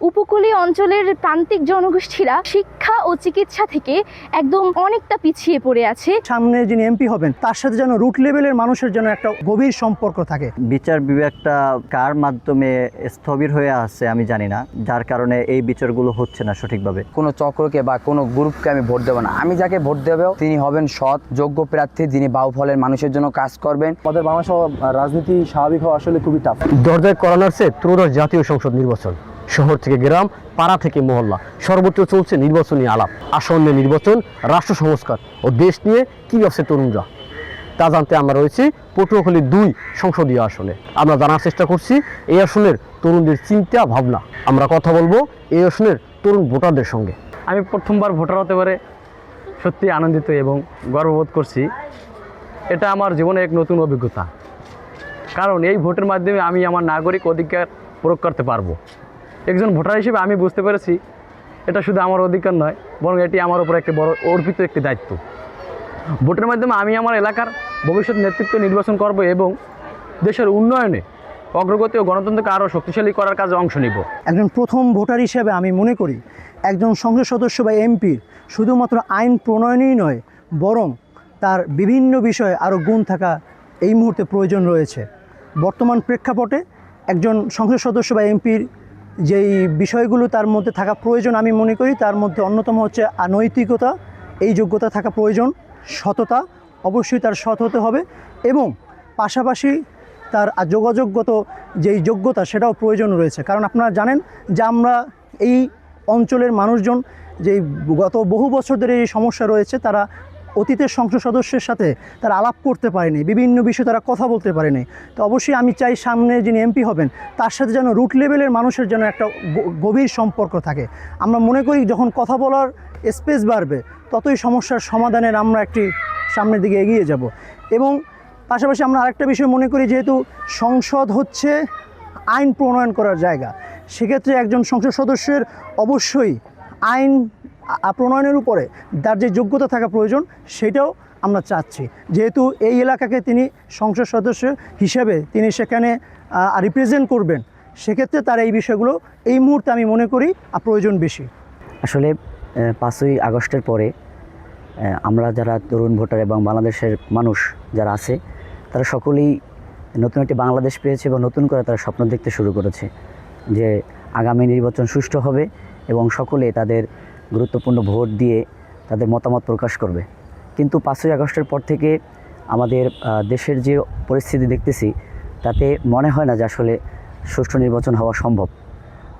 উপকূলীয় অঞ্চলের প্রান্তিক জনগোষ্ঠীরা শিক্ষা ও চিকিৎসা থেকে একদম অনেকটা পিছিয়ে পড়ে আছে। সামনে যিনি এমপি হবেন তার সাথে যেন রুট লেভেলের মানুষের যেন একটা গভীর সম্পর্ক থাকে। বিচার বিভাগটা কার মাধ্যমে স্থবির হয়ে আছে আমি জানি না। যার কারণে এই বিচারগুলো হচ্ছে না সঠিকভাবে। কোনো চক্রকে বা কোনো গ্রুপকে আমি ভোট দেবো না। আমি যাকে ভোট দেবো তিনি হবেন সৎ যোগ্য প্রার্থী যিনি বাউফলের মানুষের জন্য কাজ করবেন। আমাদের বাংলাদেশ রাজনীতি স্বাভাবিক হওয়া আসলে খুবই টাফ দরজায় করানোর চেয়ে ত্রয়োদশ জাতীয় সংসদ নির্বাচন। শহর থেকে গ্রাম, পাড়া থেকে মহল্লা। সর্বত্র চলছে নির্বাচনী আলাপ। আসন্ন নির্বাচন, রাষ্ট্র সংস্কার ও দেশ নিয়ে কী ভাবছে তরুণরা? তা জানতে আমরা রয়েছি পটুয়াখালী দুই সংসদীয় আসনে। আমরা জানার চেষ্টা করছি, এই আসনের তরুণদের চিন্তা, ভাবনা। আমরা কথা বলব এই আসনের তরুণ ভোটারদের সঙ্গে। আমি প্রথমবার ভোটার হতে পারে, সত্যি আনন্দিত এবং গর্ববোধ করছি। এটা আমার জীবনে এক নতুন অভিজ্ঞতা। কারণ এই ভোটের মাধ্যমে আমি আমার নাগরিক অধিকার প্রয়োগ করতে পারব। একজন ভোটার হিসেবে আমি বুঝতে পেরেছি এটা শুধু আমার অধিকার নয়, বরং এটি আমার উপর একটি বড় অর্পিত একটি দায়িত্ব। ভোটের মাধ্যমে আমি আমার এলাকার ভবিষ্যৎ নেতৃত্ব নির্বাচন করব এবং দেশের উন্নয়নে অগ্রগতি ও গণতন্ত্রকে আরও শক্তিশালী করার কাজে অংশ নিব। একজন প্রথম ভোটার হিসেবে আমি মনে করি একজন সংসদ সদস্য বা এমপির শুধুমাত্র আইন প্রণয়নই নয়, বরং তার বিভিন্ন বিষয়ে আরও গুণ থাকা এই মুহূর্তে প্রয়োজন রয়েছে। বর্তমান প্রেক্ষাপটে একজন সংসদ সদস্য বা এমপির যেই বিষয়গুলো তার মধ্যে থাকা প্রয়োজন আমি মনে করি, তার মধ্যে অন্যতম হচ্ছে নৈতিকতা এই যোগ্যতা থাকা প্রয়োজন, সততা অবশ্যই তার সৎ হতে হবে এবং পাশাপাশি তার যোগাযোগগত যেই যোগ্যতা সেটাও প্রয়োজন রয়েছে। কারণ আপনারা জানেন যে আমরা এই অঞ্চলের মানুষজন, যেই গত বহু বছর ধরে এই সমস্যা রয়েছে, তারা অতীতের সংসদ সদস্যের সাথে তারা আলাপ করতে পারেনি, বিভিন্ন বিষয়ে তারা কথা বলতে পারেনি। তো অবশ্যই আমি চাই সামনে যিনি এমপি হবেন, তার সাথে যেন রুট লেভেলের মানুষের যেন একটা গভীর সম্পর্ক থাকে। আমরা মনে করি যখন কথা বলার স্পেস বাড়বে, ততই সমস্যার সমাধানের আমরা একটি সামনের দিকে এগিয়ে যাব। এবং পাশাপাশি আমরা আরেকটা বিষয় মনে করি, যেহেতু সংসদ হচ্ছে আইন প্রণয়ন করার জায়গা, সেক্ষেত্রে একজন সংসদ সদস্যের অবশ্যই আইন প্রণয়নের উপরে, তার যে যোগ্যতা থাকা প্রয়োজন, সেটাও আমরা চাচ্ছি। যেহেতু এই এলাকাকে তিনি সংসদ সদস্য হিসেবে তিনি সেখানে রিপ্রেজেন্ট করবেন, সেক্ষেত্রে তার এই বিষয়গুলো এই মুহূর্তে আমি মনে করি প্রয়োজন বেশি। আসলে পাঁচই আগস্টের পরে আমরা যারা তরুণ ভোটার এবং বাংলাদেশের মানুষ যারা আছে, তারা সকলেই নতুন একটি বাংলাদেশ পেয়েছে এবং নতুন করে তারা স্বপ্ন দেখতে শুরু করেছে যে আগামী নির্বাচন সুষ্ঠু হবে এবং সকলে তাদের গুরুত্বপূর্ণ ভোট দিয়ে তাদের মতামত প্রকাশ করবে। কিন্তু পাঁচই আগস্টের পর থেকে আমাদের দেশের যে পরিস্থিতি দেখতেছি তাতে মনে হয় না যে আসলে সুষ্ঠু নির্বাচন হওয়া সম্ভব।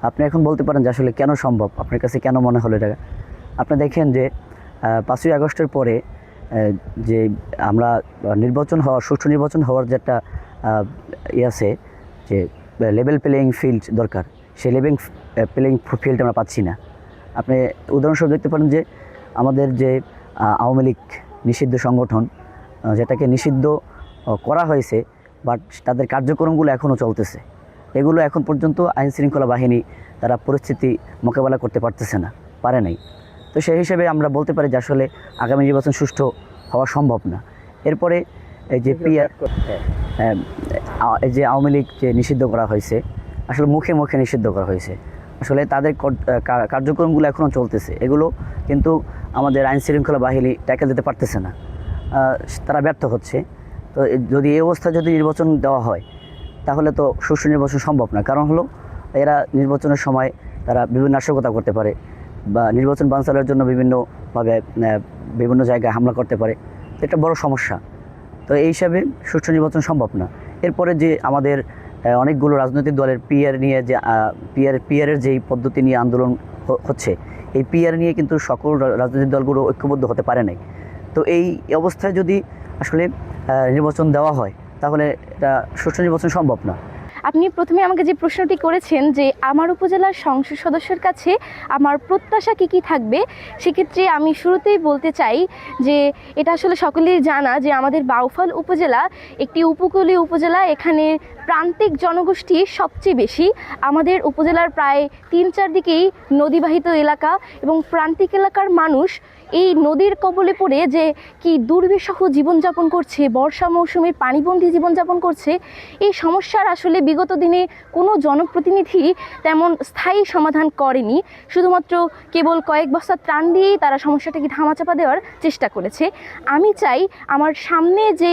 আপনি এখন বলতে পারেন যে আসলে কেন সম্ভব? আপনার কাছে কেন মনে হলো এটা? আপনি দেখেন যে পাঁচই আগস্টের পরে যে আমরা নির্বাচন হওয়া সুষ্ঠু নির্বাচন হওয়ার যে একটা আহ, ই আছে যে লেভেল প্লেয়িং ফিল্ড দরকার সেই লেভেল প্লেয়িং ফিল্ড আমরা পাচ্ছি না। আপনি উদাহরণস্বরূপ দেখতে পারেন যে আমাদের যে আওয়ামী লীগ নিষিদ্ধ সংগঠন যেটাকে নিষিদ্ধ করা হয়েছে বাট তাদের কার্যক্রমগুলো এখনও চলতেছে। এগুলো এখন পর্যন্ত আইন শৃঙ্খলা বাহিনী তারা পরিস্থিতি মোকাবেলা করতে পারতেছে না পারে নাই। তো সেই হিসেবে আমরা বলতে পারি যে আসলে আগামী নির্বাচন সুষ্ঠু হওয়া সম্ভব না। এরপরে এই যে পিআর এই যে আওয়ামী লীগ যে নিষিদ্ধ করা হয়েছে আসলে মুখে মুখে নিষিদ্ধ করা হয়েছে। আসলে তাদের কার্যক্রমগুলো এখনও চলতেছে। এগুলো কিন্তু আমাদের আইন শৃঙ্খলা বাহিনী ট্যাকেল দিতে পারতেছে না। তারা ব্যর্থ হচ্ছে। তো যদি এই অবস্থা যদি নির্বাচন দেওয়া হয়, তাহলে তো সুষ্ঠু নির্বাচন সম্ভব না। কারণ হলো, এরা নির্বাচনের সময় তারা বিভিন্ন নাশকতা করতে পারে বা নির্বাচন বানচালের জন্য বিভিন্নভাবে বিভিন্ন জায়গায় হামলা করতে পারে। এটা বড় সমস্যা। তো এই হিসাবে সুষ্ঠু নির্বাচন সম্ভব না। এরপরে যে আমাদের অনেকগুলো রাজনৈতিক দলের পিয়ার নিয়ে যে পিয়ার পিয়ারের যেই পদ্ধতি নিয়ে আন্দোলন হচ্ছে, এই পিয়ার নিয়ে কিন্তু সকল রাজনৈতিক দলগুলো ঐক্যবদ্ধ হতে পারে নাই। তো এই অবস্থায় যদি আসলে নির্বাচন দেওয়া হয়, তাহলে এটা সুষ্ঠু নির্বাচন সম্ভব না। আপনি প্রথমে আমাকে যে প্রশ্নটি করেছেন যে, আমার উপজেলার সংসদ সদস্যের কাছে আমার প্রত্যাশা কী কী থাকবে, সেক্ষেত্রে আমি শুরুতেই বলতে চাই যে, এটা আসলে সকলেই জানা যে, আমাদের বাউফল উপজেলা একটি উপকূলীয় উপজেলা, এখানে প্রান্তিক জনগোষ্ঠী সবচেয়ে বেশি। আমাদের উপজেলার প্রায় তিন চারদিকেই নদীবাহিত এলাকা এবং প্রান্তিক এলাকার মানুষ এই নদীর কবলে পড়ে যে কি দুর্বিষহ জীবনযাপন করছে, বর্ষা মৌসুমে পানিবন্দী জীবনযাপন করছে, এই সমস্যার আসলে বিগত দিনে কোনো জনপ্রতিনিধি তেমন স্থায়ী সমাধান করেনি। শুধুমাত্র কেবল কয়েক বস্তা ত্রাণ দিয়েই তারা সমস্যাটাকে ধামাচাপা দেওয়ার চেষ্টা করেছে। আমি চাই আমার সামনে যে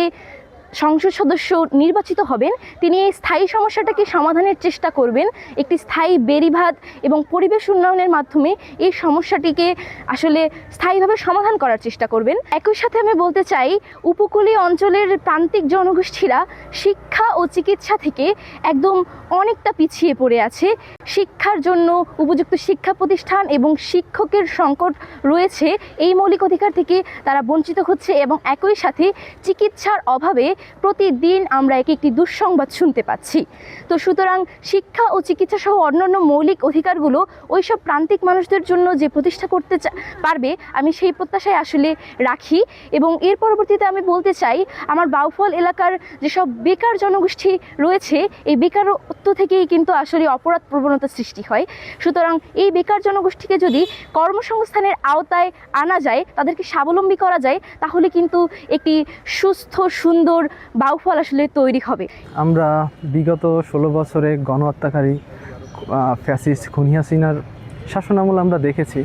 সংসদ সদস্য নির্বাচিত হবেন, তিনি এই স্থায়ী সমস্যাটাকে সমাধানের চেষ্টা করবেন। একটি স্থায়ী বেড়িভাত এবং পরিবেশ উন্নয়নের মাধ্যমে এই সমস্যাটিকে আসলে স্থায়ীভাবে সমাধান করার চেষ্টা করবেন। একই সাথে আমি বলতে চাই, উপকূলীয় অঞ্চলের প্রান্তিক জনগোষ্ঠীরা শিক্ষা ও চিকিৎসা থেকে একদম অনেকটা পিছিয়ে পড়ে আছে। শিক্ষার জন্য উপযুক্ত শিক্ষা প্রতিষ্ঠান এবং শিক্ষকের সংকট রয়েছে, এই মৌলিক অধিকার থেকে তারা বঞ্চিত হচ্ছে এবং একই সাথে চিকিৎসার অভাবে প্রতিদিন আমরা এক একটি দুঃসংবাদ শুনতে পাচ্ছি। তো সুতরাং শিক্ষা ও চিকিৎসা সহ অন্যান্য মৌলিক অধিকারগুলো ওইসব প্রান্তিক মানুষদের জন্য যে প্রতিষ্ঠা করতে পারবে, আমি সেই প্রত্যাশায় আসলে রাখি। এবং এর পরবর্তীতে আমি বলতে চাই, আমার বাউফল এলাকার যেসব বেকার জনগোষ্ঠী রয়েছে, এই বেকারত্ব থেকেই কিন্তু আসলে অপরাধ প্রবণতা সৃষ্টি হয়। সুতরাং এই বেকার জনগোষ্ঠীকে যদি কর্মসংস্থানের আওতায় আনা যায়, তাদেরকে স্বাবলম্বী করা যায়, তাহলে কিন্তু একটি সুস্থ, সুন্দর বাউফল আসলে তৈরি হবে? আমরা বিগত ষোলো বছরে গণহত্যাকারী ফ্যাসিস্ট খুনি শাসনামল আমরা দেখেছি।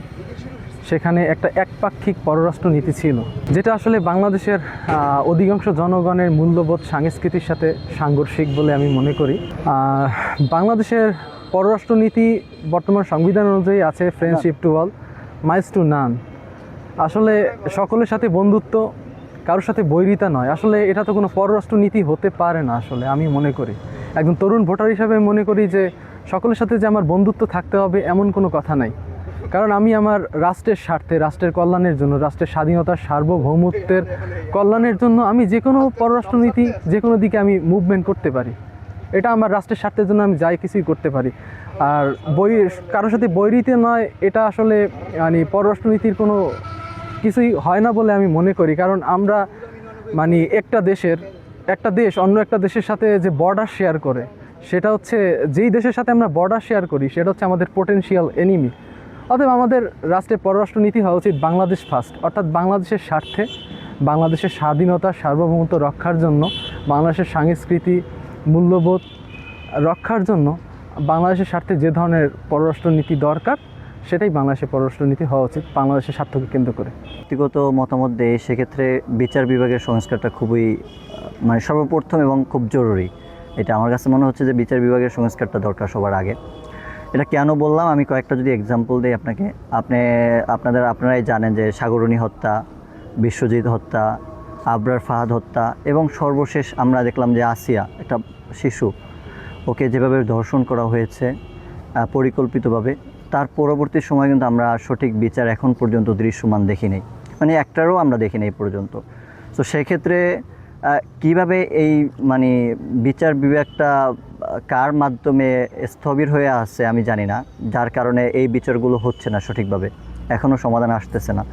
সেখানে একটা একপাক্ষিক পররাষ্ট্র নীতি ছিল, যেটা আসলে বাংলাদেশের অধিকাংশ জনগণের মূল্যবোধ সংস্কৃতির সাথে সাংঘর্ষিক বলে আমি মনে করি। বাংলাদেশের পররাষ্ট্র নীতি বর্তমান সংবিধান অনুযায়ী আছে friendship to all malice to none আসলে সকলের সাথে বন্ধুত্ব কারোর সাথে বৈরিতা নয়। আসলে এটা তো কোনো পররাষ্ট্র নীতি হতে পারে না আসলে, আমি মনে করি। একজন তরুণ ভোটার হিসাবে মনে করি যে, সকলের সাথে যে আমার বন্ধুত্ব থাকতে হবে এমন কোনো কথা নাই। কারণ আমি আমার রাষ্ট্রের স্বার্থে, রাষ্ট্রের কল্যাণের জন্য, রাষ্ট্রের স্বাধীনতার সার্বভৌমত্বের কল্যাণের জন্য আমি যে কোনো পররাষ্ট্রনীতি, যে কোনো দিকে আমি মুভমেন্ট করতে পারি। এটা আমার রাষ্ট্রের স্বার্থের জন্য আমি যাই কিছুই করতে পারি। আর বই কারোর সাথে বৈরিতে নয়, এটা আসলে মানে পররাষ্ট্রনীতির কোনো কিছুই হয় না বলে আমি মনে করি। কারণ আমরা মানে একটা দেশের, একটা দেশ অন্য একটা দেশের সাথে যে বর্ডার শেয়ার করে, সেটা হচ্ছে যেই দেশের সাথে আমরা বর্ডার শেয়ার করি, সেটা হচ্ছে আমাদের পোটেনশিয়াল এনিমি অতএব আমাদের রাষ্ট্রের পররাষ্ট্রনীতি হওয়া উচিত বাংলাদেশ ফার্স্ট অর্থাৎ বাংলাদেশের স্বার্থে, বাংলাদেশের স্বাধীনতা, সার্বভৌমত্ব রক্ষার জন্য, বাংলাদেশের সংস্কৃতি, মূল্যবোধ রক্ষার জন্য বাংলাদেশের স্বার্থে যে ধরনের পররাষ্ট্রনীতি দরকার, সেটাই বাংলাদেশের পররাষ্ট্রনীতি হওয়া উচিত, বাংলাদেশের স্বার্থকে কেন্দ্র করে। ব্যক্তিগত মতামত দেয়, সেক্ষেত্রে বিচার বিভাগের সংস্কারটা খুবই মানে সর্বপ্রথম এবং খুব জরুরি। এটা আমার কাছে মনে হচ্ছে যে বিচার বিভাগের সংস্কারটা দরকার সবার আগে। এটা কেন বললাম? আমি কয়েকটা যদি এক্সাম্পল দিই আপনাকে। আপনি, আপনাদের, আপনারাই জানেন যে সাগরণী হত্যা, বিশ্বজিৎ হত্যা, আবরার ফাহাদ হত্যা এবং সর্বশেষ আমরা দেখলাম যে আসিয়া, একটা শিশু, ওকে যেভাবে ধর্ষণ করা হয়েছে পরিকল্পিতভাবে, তার পরবর্তী সময় কিন্তু আমরা সঠিক বিচার এখন পর্যন্ত দৃশ্যমান দেখিনি। মানে একটারও আমরা দেখিনি এই পর্যন্ত। তো সেক্ষেত্রে কীভাবে এই মানে বিচার বিভাগটা কার মাধ্যমে স্থবির হয়ে আছে আমি জানি না। যার কারণে এই বিচারগুলো হচ্ছে না সঠিকভাবে। এখনও সমাধান আসতেছে না।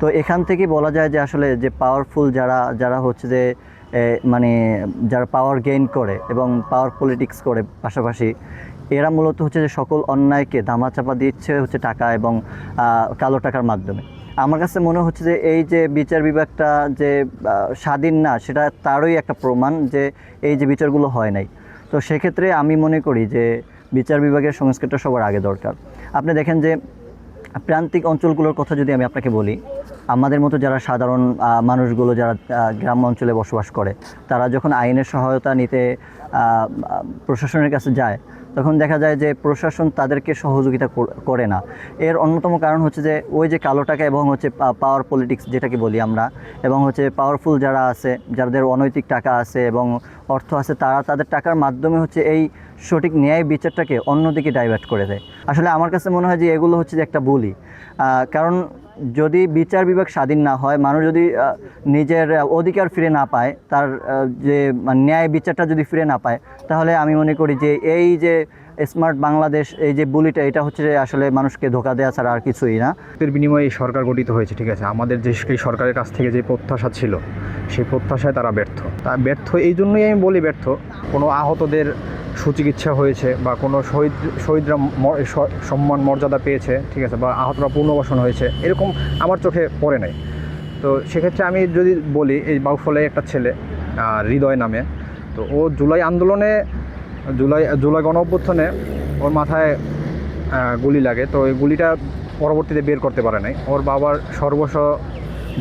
তো এখান থেকে বলা যায় যে আসলে যে পাওয়ারফুল যারা যারা হচ্ছে যে মানে যারা পাওয়ার গেইন করে এবং পাওয়ার পলিটিক্স করে পাশাপাশি, এরা মূলত হচ্ছে যে সকল অন্যায়কে ধামাচাপা দিচ্ছে হচ্ছে টাকা এবং কালো টাকার মাধ্যমে। আমার কাছে মনে হচ্ছে যে এই যে বিচার বিভাগটা যে স্বাধীন না, সেটা তারই একটা প্রমাণ যে এই যে বিচারগুলো হয় নাই। তো সেক্ষেত্রে আমি মনে করি যে বিচার বিভাগের সংস্কারটা সবার আগে দরকার। আপনি দেখেন যে প্রান্তিক অঞ্চলগুলোর কথা যদি আমি আপনাকে বলি, আমাদের মতো যারা সাধারণ মানুষগুলো যারা গ্রাম অঞ্চলে বসবাস করে, তারা যখন আইনের সহায়তা নিতে প্রশাসনের কাছে যায়, তখন দেখা যায় যে প্রশাসন তাদেরকে সহযোগিতা করে না। এর অন্যতম কারণ হচ্ছে যে, ওই যে কালো টাকা এবং হচ্ছে পাওয়ার পলিটিক্স যেটাকে বলি আমরা, এবং হচ্ছে পাওয়ারফুল যারা আছে, যাদের অনৈতিক টাকা আছে এবং অর্থ আছে, তারা তাদের টাকার মাধ্যমে হচ্ছে এই সঠিক ন্যায় বিচারটাকে অন্যদিকে ডাইভার্ট করে দেয়। আসলে আমার কাছে মনে হয় যে এগুলো হচ্ছে যে একটা বলি। কারণ যদি বিচার বিভাগ স্বাধীন না হয়, মানুষ যদি নিজের অধিকার ফিরে না পায়, তার যে মানে ন্যায় বিচারটা যদি ফিরে না পায়, তাহলে আমি মনে করি যে এই যে স্মার্ট বাংলাদেশ, এই যে বুলিটা, এটা হচ্ছে আসলে মানুষকে ধোকা দেওয়া ছাড়া আর কিছুই না। এর বিনিময়ে সরকার গঠিত হয়েছে, ঠিক আছে? আমাদের যে সরকারের কাছ থেকে যে প্রত্যাশা ছিল, সেই প্রত্যাশায় তারা ব্যর্থ। তা ব্যর্থ, এই জন্যই আমি বলি ব্যর্থ। কোনো আহতদের সুচিকিৎসা হয়েছে বা কোনো শহীদ, শহীদরা সম্মান, মর্যাদা পেয়েছে, ঠিক আছে? বা আহতরা পুনর্বাসন হয়েছে, এরকম আমার চোখে পড়ে নাই। তো সেক্ষেত্রে আমি যদি বলি, এই বাউফলে একটা ছেলে হৃদয় নামে, তো ও জুলাই আন্দোলনে জুলাই জুলাই গণ অভ্যুত্থানে ওর মাথায় গুলি লাগে। তো এই গুলিটা পরবর্তীতে বের করতে পারে নাই। ওর বাবার সর্বস্ব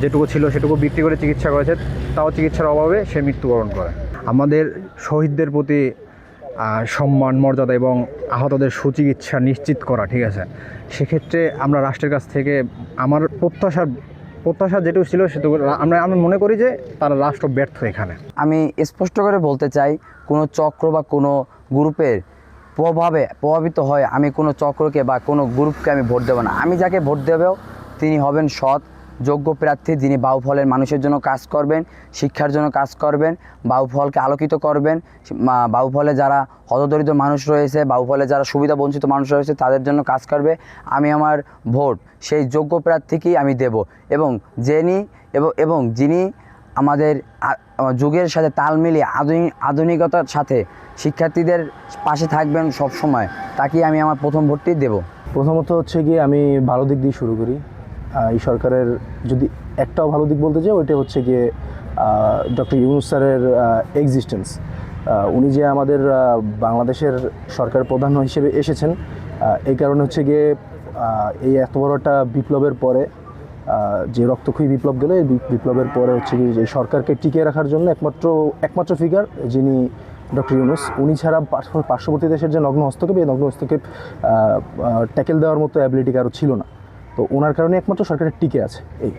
যেটুকু ছিল সেটুকু বিক্রি করে চিকিৎসা করেছে, তাও চিকিৎসার অভাবে সে মৃত্যুবরণ করে। আমাদের শহীদদের প্রতি সম্মান, মর্যাদা এবং আহতদের সুচিকিৎসা নিশ্চিত করা, ঠিক আছে? সেক্ষেত্রে আমরা রাষ্ট্রের কাছ থেকে, আমার প্রত্যাশার প্রত্যাশা যেটুকু ছিল সেটুকু আমরা আমি মনে করি যে তারা রাষ্ট্র ব্যর্থ এখানে। আমি স্পষ্ট করে বলতে চাই, কোনো চক্র বা কোনো গ্রুপের প্রভাবে প্রভাবিত হয় আমি কোনো চক্রকে বা কোনো গ্রুপকে আমি ভোট দেবো না। আমি যাকে ভোট দেবেও তিনি হবেন সৎ যোগ্য প্রার্থী যিনি বাউফলের মানুষের জন্য কাজ করবেন, শিক্ষার জন্য কাজ করবেন বাউফলকে আলোকিত করবেন বাউফলে যারা হতদরিদ্র মানুষ রয়েছে বাউফলে যারা সুবিধা বঞ্চিত মানুষ রয়েছে, তাদের জন্য কাজ করবে, আমি আমার ভোট সেই যোগ্য প্রার্থীকেই আমি দেব। এবং যিনি এবং যিনি আমাদের যুগের সাথে তাল মিলিয়ে আধুনিক আধুনিকতার সাথে শিক্ষার্থীদের পাশে থাকবেন সব সময় তাকেই আমি আমার প্রথম ভোটটি দেব। প্রথমত হচ্ছে গিয়ে আমি ভালো দিক দিয়ে শুরু করি। এই সরকারের যদি একটাও ভালো দিক বলতে চাই ওইটা হচ্ছে গিয়ে ডক্টর ইউনুস স্যারের এক্সিস্টেন্স উনি যে আমাদের বাংলাদেশের সরকার প্রধান হিসেবে এসেছেন এই কারণে হচ্ছে গিয়ে এই এত বড় একটা বিপ্লবের পরে যে রক্তক্ষয়ী বিপ্লব গেলে বিপ্লবের পরে হচ্ছে কি যে সরকারকে টিকিয়ে রাখার জন্য একমাত্র একমাত্র ফিগার যিনি ডক্টর ইউনুস, উনি ছাড়া পার্শ্ববর্তী দেশের যে নগ্ন হস্তক্ষেপ এই নগ্ন হস্তক্ষেপ ট্যাকেল দেওয়ার মতো অ্যাবিলিটি কারও ছিল না। তো ওনার কারণে একমাত্র সরকারের টিকে আছে, এই।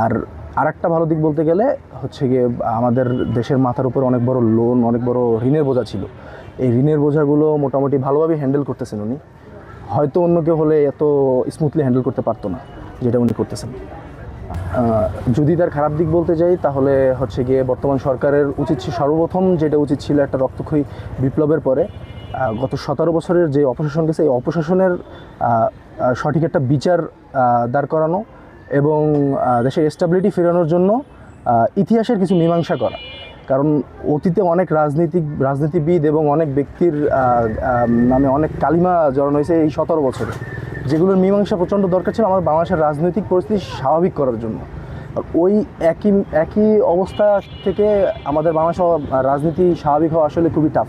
আর আরেকটা ভালো দিক বলতে গেলে হচ্ছে গিয়ে আমাদের দেশের মাথার উপর অনেক বড় লোন অনেক বড় ঋণের বোঝা ছিল। এই ঋণের বোঝাগুলো মোটামুটি ভালোভাবে হ্যান্ডেল করতেছেন উনি। হয়তো অন্য কেউ হলে এত স্মুথলি হ্যান্ডেল করতে পারতো না, যেটা উনি করতেছেন। যদি তার খারাপ দিক বলতে যাই, তাহলে হচ্ছে গিয়ে বর্তমান সরকারের উচিত সর্বপ্রথম যেটা উচিত ছিল একটা রক্তক্ষয়ী বিপ্লবের পরে গত সতেরো বছরের যে অপশাসন গেছে, এই অপশাসনের সঠিক একটা বিচার দাঁড় করানো এবং দেশের স্টেবিলিটি ফেরানোর জন্য ইতিহাসের কিছু মীমাংসা করা। কারণ অতীতে অনেক রাজনীতিক, রাজনীতিবিদ এবং অনেক ব্যক্তির নামে অনেক কালিমা জড়ানো হয়েছে এই সতেরো বছরে। যেগুলোর মীমাংসা প্রচণ্ড দরকার ছিল আমাদের বাংলাদেশের রাজনৈতিক পরিস্থিতি স্বাভাবিক করার জন্য। ওই একই একই অবস্থা থেকে আমাদের বাংলাদেশ রাজনীতি স্বাভাবিক হওয়া আসলে খুবই টাফ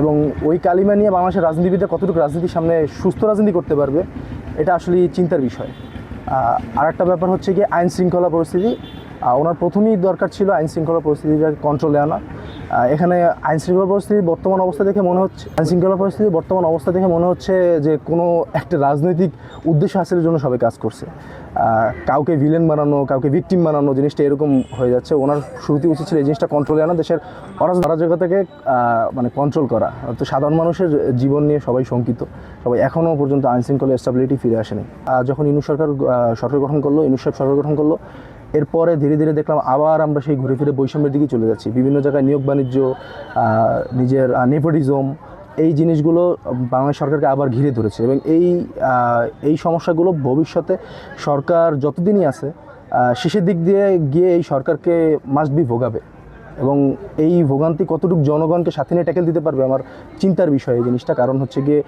এবং ওই কালিমা নিয়ে বাংলাদেশের রাজনীতিবিদরা কতটুকু রাজনীতির সামনে সুস্থ রাজনীতি করতে পারবে, এটা আসলে চিন্তার বিষয়। আর একটা ব্যাপার হচ্ছে কি আইন শৃঙ্খলা পরিস্থিতি ওনার প্রথমেই দরকার ছিল আইন শৃঙ্খলা পরিস্থিতিটাকে কন্ট্রোলে আনা এখানে আইন শৃঙ্খলা পরিস্থিতির বর্তমান অবস্থা দেখে মনে হচ্ছে আইন শৃঙ্খলা পরিস্থিতির বর্তমান অবস্থা দেখে মনে হচ্ছে যে কোনো একটা রাজনৈতিক উদ্দেশ্য হাসিলের জন্য সবাই কাজ করছে। কাউকে ভিলেন বানানো, কাউকে ভিকটিম বানানো জিনিসটা এরকম হয়ে যাচ্ছে। ওনার শুরুতে উচিত ছিল এই জিনিসটা কন্ট্রোলে আনা, দেশের অরাজ অরাজকতাকে মানে কন্ট্রোল করা। তো সাধারণ মানুষের জীবন নিয়ে সবাই শঙ্কিত। সবাই এখনও পর্যন্ত আইন শৃঙ্খলা স্টেবিলিটি ফিরে আসেনি। যখন ইনু সরকার সরকার গঠন করল, ইনু সরকার গঠন করল এরপরে ধীরে ধীরে দেখলাম আবার আমরা সেই ঘুরে ফিরে বৈষম্যের দিকে চলে যাচ্ছি। বিভিন্ন জায়গায় নিয়োগ বাণিজ্য নিজের নেপোটিজম, এই জিনিসগুলো বাংলাদেশ সরকারকে আবার ঘিরে ধরেছে এবং এই এই সমস্যাগুলো ভবিষ্যতে সরকার যতদিনই আছে শেষের দিক দিয়ে গিয়ে এই সরকারকে মাস্ট বি ভোগাবে এবং এই ভোগান্তি কতটুকু জনগণকে সাথে নিয়ে ট্যাকেল দিতে পারবে আমার চিন্তার বিষয় এই জিনিসটা। কারণ হচ্ছে গিয়ে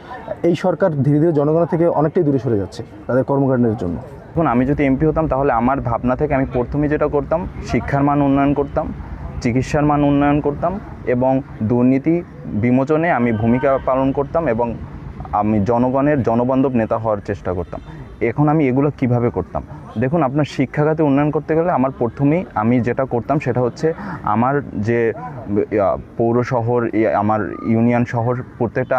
এই সরকার ধীরে ধীরে জনগণের থেকে অনেকটাই দূরে সরে যাচ্ছে তাদের কর্মকাণ্ডের জন্য। এখন আমি যদি এমপি হতাম তাহলে আমার ভাবনা থেকে আমি প্রথমে যেটা করতাম, শিক্ষার মান উন্নয়ন করতাম, চিকিৎসার মান উন্নয়ন করতাম এবং দুর্নীতি বিমোচনে আমি ভূমিকা পালন করতাম এবং আমি জনগণের জনবান্ধব নেতা হওয়ার চেষ্টা করতাম। এখন আমি এগুলো কীভাবে করতাম? দেখুন, আপনার শিক্ষাখাতে উন্নয়ন করতে গেলে আমার প্রথমেই আমি যেটা করতাম সেটা হচ্ছে আমার যে পৌর শহর আমার ইউনিয়ন শহর, প্রত্যেকটা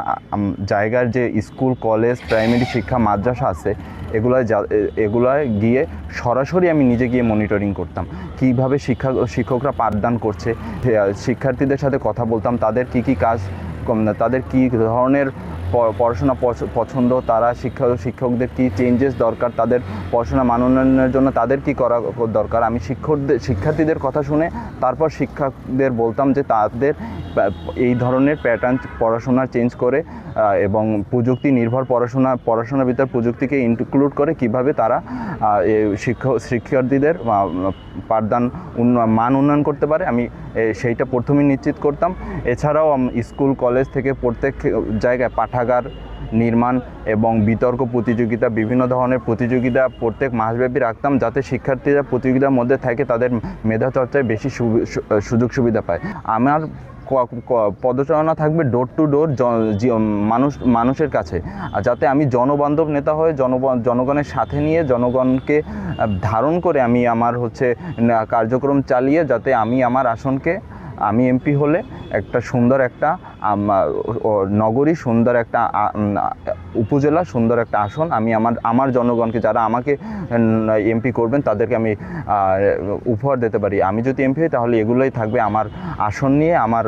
জায়গার যে স্কুল, কলেজ, প্রাইমারি শিক্ষা, মাদ্রাসা আছে, এগুলায় যা এগুলায় গিয়ে সরাসরি আমি নিজে গিয়ে মনিটরিং করতাম। কীভাবে শিক্ষা, শিক্ষকরা পাঠদান করছে শিক্ষার্থীদের সাথে কথা বলতাম, তাদের কি কি কাজ তাদের কি ধরনের পড়াশোনা পছ- পছন্দ, তারা শিক্ষক শিক্ষকদের কি চেঞ্জেস দরকার, তাদের পড়াশোনা মান উন্নয়নের জন্য তাদের কি করা দরকার? আমি শিক্ষকদের, শিক্ষার্থীদের কথা শুনে তারপর শিক্ষকদের বলতাম যে তাদের এই ধরনের প্যাটার্ন পড়াশোনা চেঞ্জ করে এবং প্রযুক্তি নির্ভর পড়াশোনা, পড়াশোনার ভিতর প্রযুক্তিকে ইনক্লুড করে কীভাবে তারা শিক্ষক, শিক্ষার্থীদের পাঠদান উন্ন- মান উন্নয়ন করতে পারে, আমি সেইটা প্রথমেই নিশ্চিত করতাম। এছাড়াও স্কুল, কলেজ থেকে প্রত্যেক জায়গায় পাঠাগার নির্মাণ এবং বিতর্ক প্রতিযোগিতা, বিভিন্ন ধরনের প্রতিযোগিতা প্রত্যেক মাসব্যাপী রাখতাম, যাতে শিক্ষার্থীরা প্রতিযোগিতার মধ্যে থাকে, তাদের মেধা চর্চায় বেশি সুযোগ সুবিধা পায়। আমার পদচারণা থাকবে ডোর টু ডোর মানুষ, মানুষের কাছে। আর যাতে আমি জনবান্ধব নেতা হয়ে জনগণ জনগণের সাথে নিয়ে জনগণকে ধারণ করে আমি আমার হচ্ছে কার্যক্রম চালিয়ে যাতে আমি আমার আসনকে আমি এমপি হলে একটা সুন্দর একটা নগরী, সুন্দর একটা উপজেলা, সুন্দর একটা আসন। আমি আমার আমার জনগণকে যারা আমাকে এমপি করবেন, তাদেরকে আমি উপহার দিতে পারি। আমি যদি এমপি হই, তাহলে এগুলোই থাকবে আমার আসন নিয়ে, আমার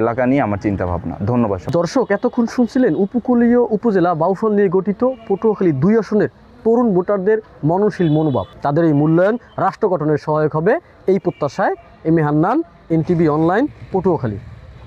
এলাকা নিয়ে আমার চিন্তা ভাবনা ধন্যবাদ দর্শক, এতক্ষণ শুনছিলেন উপকূলীয় উপজেলা বাউফল নিয়ে গঠিত পটুয়াখালী দুই আসনের তরুণ ভোটারদের মননশীল মনোভাব। তাদের এই মূল্যায়ন, রাষ্ট্র গঠনের সহায়ক হবে, এই প্রত্যাশায় M Hannan NTV online Patuakhali.